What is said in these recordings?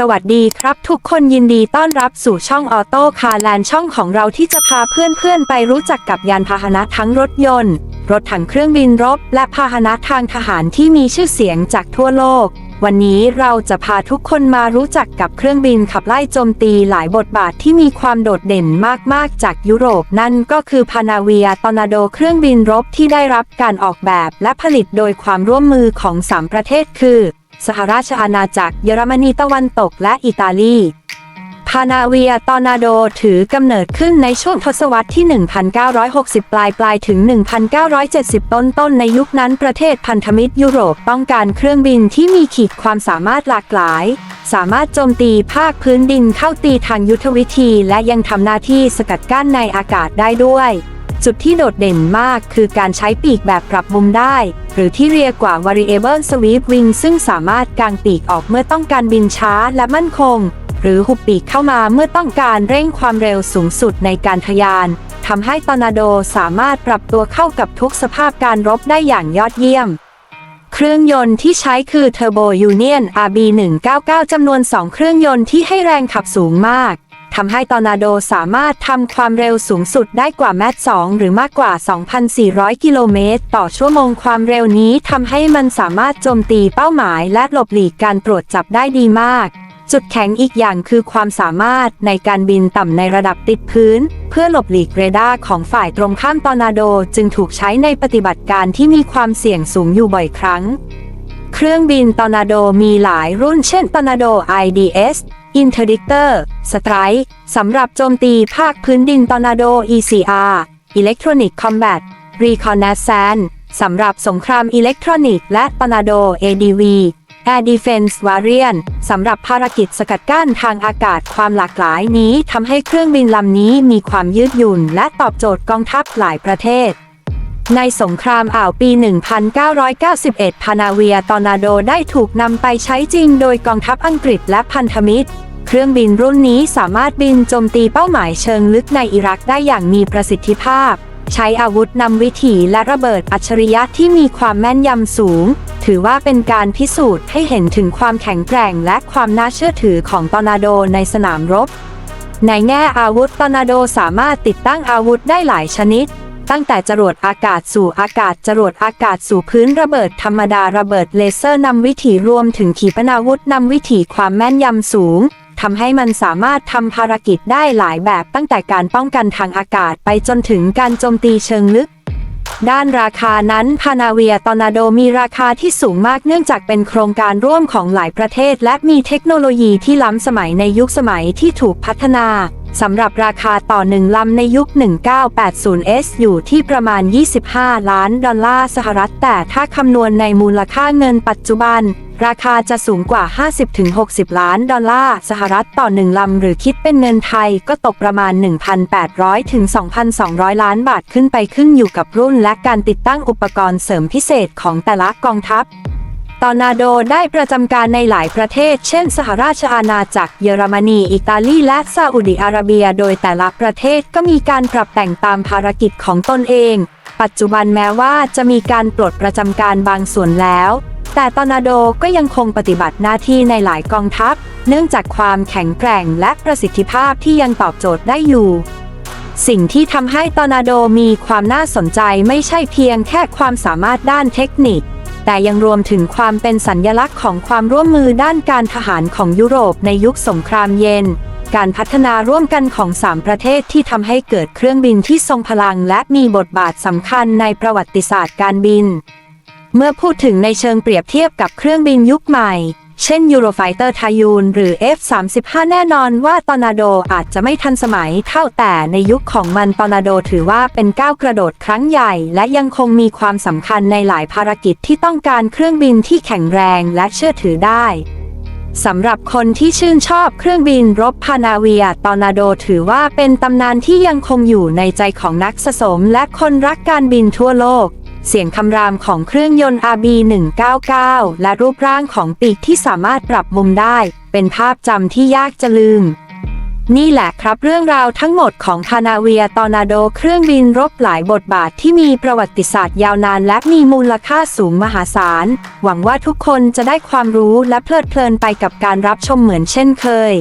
สวัสดีครับทุกคนยินดีต้อนรับสู่ช่องออโต้คาร์แลนช่องของเราที่จะพาเพื่อนๆ ไปรู้จักกับยานพาหนะทั้งรถยนต์ รถถังเครื่องบินรบ และพาหนะทางทหารที่มีชื่อเสียงจากทั่วโลก วันนี้เราจะพาทุกคนมารู้จักกับเครื่องบินขับไล่โจมตีหลายบทบาทที่มีความโดดเด่นมากๆ จากยุโรปนั่นก็คือพานาเวียตอร์นาโดเครื่องบินรบที่ได้รับการออกแบบและผลิตโดยความร่วมมือของสามประเทศคือ สหราชอาณาจักรเยอรมนีตะวันตกและอิตาลีพานาเวียตอร์นาโดถือกำเนิดขึ้นในช่วงทศวรรษที่ 1960 ปลายปลายถึง 1970 ต้นต้นในยุคนั้นประเทศพันธมิตรยุโรปต้องการเครื่องบินที่มีขีดความสามารถหลากหลาย สามารถโจมตีภาคพื้นดินเข้าตีทางยุทธวิธี และยังทำหน้าที่สกัดกั้นในอากาศได้ด้วย จุดที่โดดเด่นมากคือการใช้ปีกแบบปรับมุมได้ หรือที่เรียกว่า variable sweep wing ซึ่งสามารถกางปีกออกเมื่อต้องการบินช้าและมั่นคง หรือหุบปีกเข้ามาเมื่อต้องการเร่งความเร็วสูงสุดในการทะยานทำให้ตอร์นาโดสามารถปรับตัวเข้ากับทุกสภาพการรบได้อย่างยอดเยี่ยม เครื่องยนต์ที่ใช้คือ Turbo Union RB199 จำนวน 2 เครื่องยนต์ที่ให้แรงขับสูงมาก ทำให้ตอร์นาโดสามารถทำความเร็วสูงสุดได้กว่าแมท2หรือมากกว่า 2,400 กิโลเมตร ต่อชั่วโมงความเร็วนี้ทำให้มันสามารถโจมตีเป้าหมายและหลบหลีกการตรวจจับได้ดีมาก จุดแข็งอีกอย่างคือความสามารถในการบินต่ำในระดับติดพื้น เพื่อหลบหลีกเรดาร์ของฝ่ายตรงข้ามตอร์นาโดจึงถูกใช้ในปฏิบัติการที่มีความเสี่ยงสูงอยู่บ่อยครั้งเครื่องบินตอร์นาโดมีหลายรุ่นเช่นตอร์นาโด IDS Interdictor Strike สำหรับโจมตีภาคพื้นดินตอร์นาโด ECR Electronic Combat Reconnaissance สำหรับสงครามอิเล็กทรอนิกส์และตอร์นาโด ADV Air Defense Variant สำหรับภารกิจสกัดกั้นทางอากาศความหลากหลายนี้ทำให้เครื่องบินลำนี้มีความยืดหยุ่น และตอบโจทย์กองทัพหลายประเทศ ในสงครามอ่าวปี 1991 พานาเวียตอร์นาโดได้ถูกนำไปใช้จริงโดยกองทัพอังกฤษและพันธมิตร เครื่องบินรุ่นนี้สามารถบินโจมตีเป้าหมายเชิงลึกในอิรักได้อย่างมีประสิทธิภาพ ใช้อาวุธนำวิถีและระเบิดอัจฉริยะที่มีความแม่นยำสูง ถือว่าเป็นการพิสูจน์ให้เห็นถึงความแข็งแกร่งและความน่าเชื่อถือของตอร์นาโดในสนามรบ ในแง่อาวุธตอร์นาโดสามารถติดตั้งอาวุธได้หลายชนิดตั้งแต่จรวดอากาศสู่อากาศจรวดอากาศสู่พื้นระเบิดธรรมดาระเบิดเลเซอร์นำวิถีรวมถึงขีปนาวุธนำวิถีความแม่นยำสูง ทำให้มันสามารถทำภารกิจได้หลายแบบตั้งแต่การป้องกันทางอากาศไปจนถึงการโจมตีเชิงลึก ด้านราคานั้นพานาเวียตอร์นาโดมีราคาที่สูงมากเนื่องจากเป็นโครงการร่วมของหลายประเทศ และมีเทคโนโลยีที่ล้ำสมัยในยุคสมัยที่ถูกพัฒนา สำหรับราคาต่อหนึ่งลำในยุค 1980s อยู่ที่ประมาณ 25 ล้านดอลลาร์สหรัฐ แต่ถ้าคำนวณในมูลค่าเงินปัจจุบัน ราคาจะสูงกว่า 50-60 ล้านดอลลาร์สหรัฐต่อหนึ่งลำ หรือคิดเป็นเงินไทยก็ตกประมาณ 1,800 ถึง 2,200 ล้านบาทขึ้นไปขึ้นอยู่กับรุ่นและการติดตั้งอุปกรณ์เสริมพิเศษของแต่ละกองทัพ ตอร์นาโดได้ประจำการในหลายประเทศ เช่น สหราชอาณาจักร เยอรมนี อิตาลี และซาอุดิอาระเบีย โดยแต่ละประเทศก็มีการปรับแต่งตามภารกิจของตนเอง ปัจจุบันแม้ว่าจะมีการปลดประจำการบางส่วนแล้ว แต่ตอร์นาโดก็ยังคงปฏิบัติหน้าที่ในหลายกองทัพ เนื่องจากความแข็งแกร่งและประสิทธิภาพที่ยังตอบโจทย์ได้อยู่สิ่งที่ทำให้ตอร์นาโดมีความน่าสนใจไม่ใช่เพียงแค่ความสามารถด้านเทคนิค แต่ยังรวมถึงความเป็นสัญญลักษณ์ของความร่วมมือด้านการทหารของยุโรปในยุคสงครามเย็น การพัฒนาร่วมกันของสามประเทศที่ทำให้เกิดเครื่องบินที่ทรงพลังและมีบทบาทสำคัญในประวัติศาสตร์การบิน เมื่อพูดถึงในเชิงเปรียบเทียบกับเครื่องบินยุคใหม่ เช่น Eurofighter t a y u n หรือ F-35 แน่นอนว่าตอร์นาโดอาจจะไม่ทันสมัยเท่าแต่ในยุคของมันตอร์นาโดถือว่าเป็นก้าวกระโดดครั้งใหญ่ และยังคงมีความสำคัญในหลายภารกิจที่ต้องการเครื่องบินที่แข็งแรงและเชื่อถือได้สำหรับคนที่ชื่นชอบเครื่องบินรบพานาเวียตอร์นาโดถือว่าเป็นตำนานที่ยังคงอยู่ในใจของนักสะสมและคนรักการบินทั่วโลก เสียงคำรามของเครื่องยนต์ RB199 และรูปร่างของปีกที่สามารถปรับมุมได้ เป็นภาพจำที่ยากจะลืม นี่แหละครับเรื่องราวทั้งหมดของคานาเวียตอร์นาโดเครื่องบินรบหลายบทบาทที่มีประวัติศาสตร์ยาวนานและมีมูลค่าสูงมหาศาล หวังว่าทุกคนจะได้ความรู้และเพลิดเพลินไปกับการรับชมเหมือนเช่นเคย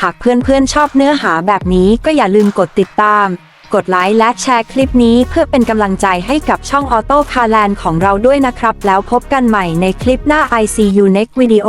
หากเพื่อนๆชอบเนื้อหาแบบนี้ก็อย่าลืมกดติดตาม กดไลค์และแชร์คลิปนี้เพื่อเป็นกำลังใจให้กับช่องออโต้คาแลนของเราด้วยนะครับ แล้วพบกันใหม่ในคลิปหน้า ICU Next Video